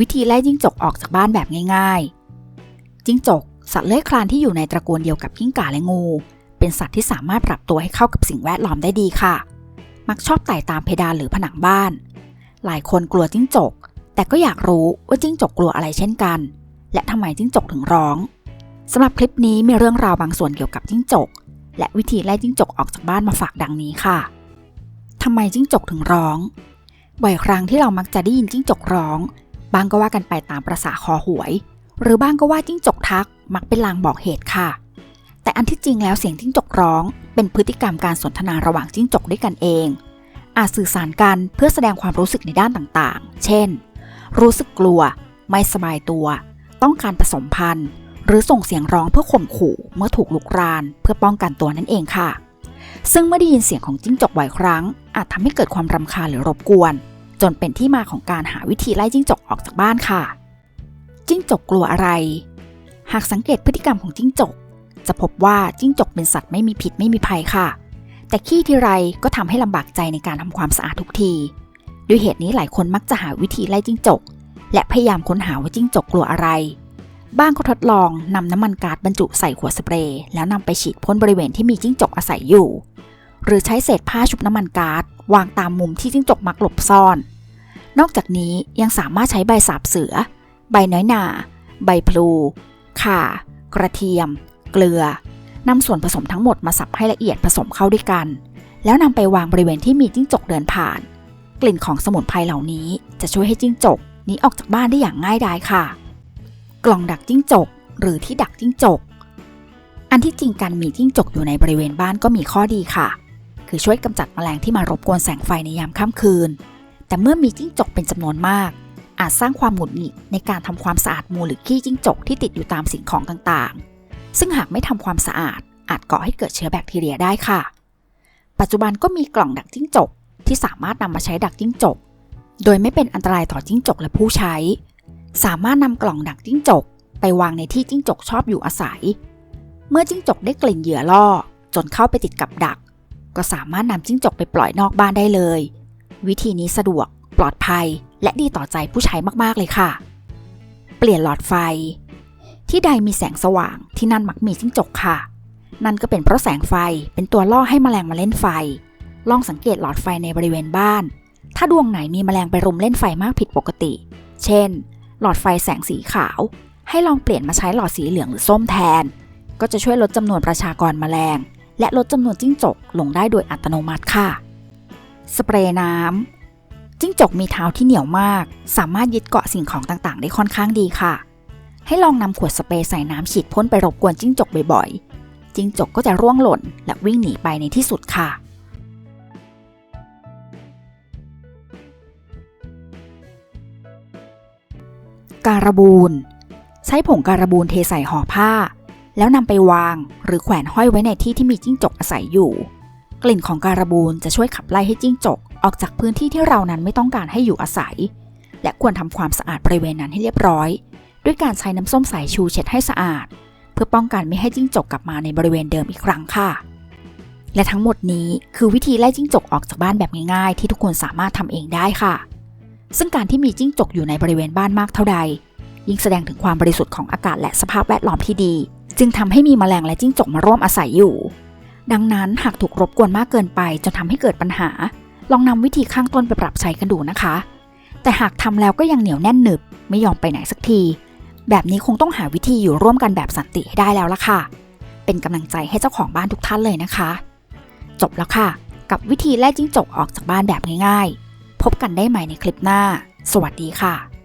วิธีไล่จิ้งจกออกจากบ้านแบบง่ายๆ จิ้งจก สัตว์เลื้อยคลานที่อยู่ในตระกูลเดียวกับกิ้งก่าและงู เป็นสัตว์ที่สามารถปรับตัวให้เข้ากับสิ่งแวดล้อมได้ดีค่ะ มักชอบไต่ตามเพดานหรือผนังบ้าน หลายคนกลัวจิ้งจก แต่ก็อยากรู้ว่าจิ้งจกกลัวอะไรเช่นกัน และทำไมจิ้งจกถึงร้องสำหรับคลิปนี้มีเรื่องราวบางส่วนเกี่ยวกับจิ้งจก และวิธีไล่จิ้งจกออกจากบ้านมาฝากดังนี้ค่ะทำไมจิ้งจกถึงร้อง บ่อยครั้งที่เรามักจะได้ยินจิ้งจกร้อง บางก็ว่ากันไปตามประษาคอหวย หรือบ้างก็ว่าจิ้งจกทักมักเป็นลางบอกเหตุค่ะ แต่อันที่จริงแล้วเสียงจิ้งจกร้อง เป็นพฤติกรรมการสนทนาระหว่างจิ้งจกด้วยกันเอง อาจสื่อสารกันเพื่อแสดงความรู้สึกในด้านต่างๆ เช่น รู้สึกกลัว ไม่สบายตัว ต้องการผสมพันธุ์ หรือส่งเสียงร้องเพื่อข่มขู่เมื่อถูกลุกราน เพื่อป้องกันตัวนั่นเองค่ะซึ่งเมื่อได้ยินเสียงของจิ้งจกบ่อยครั้ง อาจทำให้เกิดความรำคาญหรือรบกวน จนเป็นที่มาของการหาวิธีไล่จิ้งจกออกจากบ้านค่ะ จิ้งจกกลัวอะไร หากสังเกตพฤติกรรมของจิ้งจก จะพบว่าจิ้งจกเป็นสัตว์ไม่มีผิดไม่มีภัยค่ะ แต่ขี้ทีไรก็ทำให้ลำบากใจในการทำความสะอาดทุกที ด้วยเหตุนี้หลายคนมักจะหาวิธีไล่จิ้งจก และพยายามค้นหาว่าจิ้งจกกลัวอะไรบ้างก็ทดลองนำน้ำมันก๊าซบรรจุใส่ขวดสเปรย์แล้วนำไปฉีดพ่นบริเวณที่มีจิ้งจกอาศัยอยู่ หรือใช้เศษผ้าชุบน้ำมันก๊าซวางตามมุมที่จิ้งจกมักหลบซ่อน นอกจากนี้ยังสามารถใช้ใบสาบเสือ ใบน้อยหนาใบพลู ข่า กระเทียม เกลือนำส่วนผสมทั้งหมดมาสับให้ละเอียดผสมเข้าด้วยกัน แล้วนำไปวางบริเวณที่มีจิ้งจกเดินผ่าน กลิ่นของสมุนไพรเหล่านี้จะช่วยให้จิ้งจกหนีออกจากบ้านได้อย่างง่ายดายค่ะ กล่องดักจิ้งจก หรือที่ดักจิ้งจก อันที่จริงการมีจิ้งจกอยู่ในบริเวณบ้านก็มีข้อดีค่ะ คือช่วยกำจัดแมลงที่มารบกวนแสงไฟในยามค่ำคืน แต่เมื่อมีจิ้งจกเป็นจำนวนมาก อาจสร้างความหงุดหงิดในการทำความสะอาดมูลหรือขี้จิ้งจกที่ติดอยู่ตามสิ่งของต่างๆ ซึ่งหากไม่ทำความสะอาด อาจก่อให้เกิดเชื้อแบคทีเรียได้ค่ะ ปัจจุบันก็มีกล่องดักจิ้งจก ที่สามารถนำมาใช้ดักจิ้งจก โดยไม่เป็นอันตรายต่อจิ้งจกและผู้ใช้ สามารถนำกล่องดักจิ้งจก ไปวางในที่จิ้งจกชอบอยู่อาศัย เมื่อจิ้งจกได้กลิ่นเหยื่อล่อ จนเข้าไปติดกับดัก ก็สามารถนำจิ้งจกไปปล่อยนอกบ้านได้เลย วิธีนี้สะดวก ปลอดภัย และดีต่อใจผู้ใช้มากๆเลยค่ะ เปลี่ยนหลอดไฟ ที่ใดมีแสงสว่างที่นั่นมักมีจิ้งจกค่ะ นั่นก็เป็นเพราะแสงไฟเป็นตัวล่อให้แมลงมาเล่นไฟ ลองสังเกตหลอดไฟในบริเวณบ้าน ถ้าดวงไหนมีแมลงไปรุมเล่นไฟมากผิดปกติ เช่น หลอดไฟแสงสีขาว ให้ลองเปลี่ยนมาใช้หลอดสีเหลืองหรือส้มแทน ก็จะช่วยลดจำนวนประชากรแมลง และลดจำนวนจิ้งจกลงได้โดยอัตโนมัติค่ะ สเปรย์น้ำจิ้งจกมีเท้าที่เหนียวมาก สามารถยึดเกาะสิ่งของต่างๆ ได้ค่อนข้างดีค่ะ ให้ลองนำขวดสเปรย์ใส่น้ำฉีดพ่นไปรบกวนจิ้งจกบ่อยๆ จิ้งจกก็จะร่วงหล่นและวิ่งหนีไปในที่สุดค่ะการบูน ใช้ผงการบูนเทใส่ห่อผ้า แล้วนำไปวางหรือแขวนห้อยไว้ในที่ที่มีจิ้งจกอาศัยอยู่ กลิ่นของการบูนจะช่วยขับไล่ให้จิ้งจก ออกจากพื้นที่ที่เรานั้นไม่ต้องการให้อยู่อาศัย และควรทำความสะอาดบริเวณนั้นให้เรียบร้อย ด้วยการใช้น้ำส้มสายชูเช็ดให้สะอาด เพื่อป้องกันไม่ให้จิ้งจกกลับมาในบริเวณเดิมอีกครั้งค่ะ และทั้งหมดนี้คือวิธีไล่จิ้งจกออกจากบ้านแบบง่ายๆ ที่ทุกคนสามารถทำเองได้ค่ะ ซึ่งการที่มีจิ้งจกอยู่ในบริเวณบ้านมากเท่าใด ยิ่งแสดงถึงความบริสุทธิ์ของอากาศและสภาพแวดล้อมที่ดี จึงทำให้มีแมลงและจิ้งจกมาร่วมอาศัยอยู่ ดังนั้นหากถูกรบกวนมากเกินไปจนทำให้เกิดปัญหา ลองนำวิธีข้างต้นไปปรับใช้กันดูนะคะ แต่หากทำแล้วก็ยังเหนียวแน่นหนึบไม่ยอมไปไหนสักที แบบนี้คงต้องหาวิธีอยู่ร่วมกันแบบสันติให้ได้แล้วล่ะค่ะ เป็นกำลังใจให้เจ้าของบ้านทุกท่านเลยนะคะ จบแล้วค่ะ กับวิธีไล่จิ้งจกออกจากบ้านแบบง่ายๆ พบกันได้ใหม่ในคลิปหน้า สวัสดีค่ะ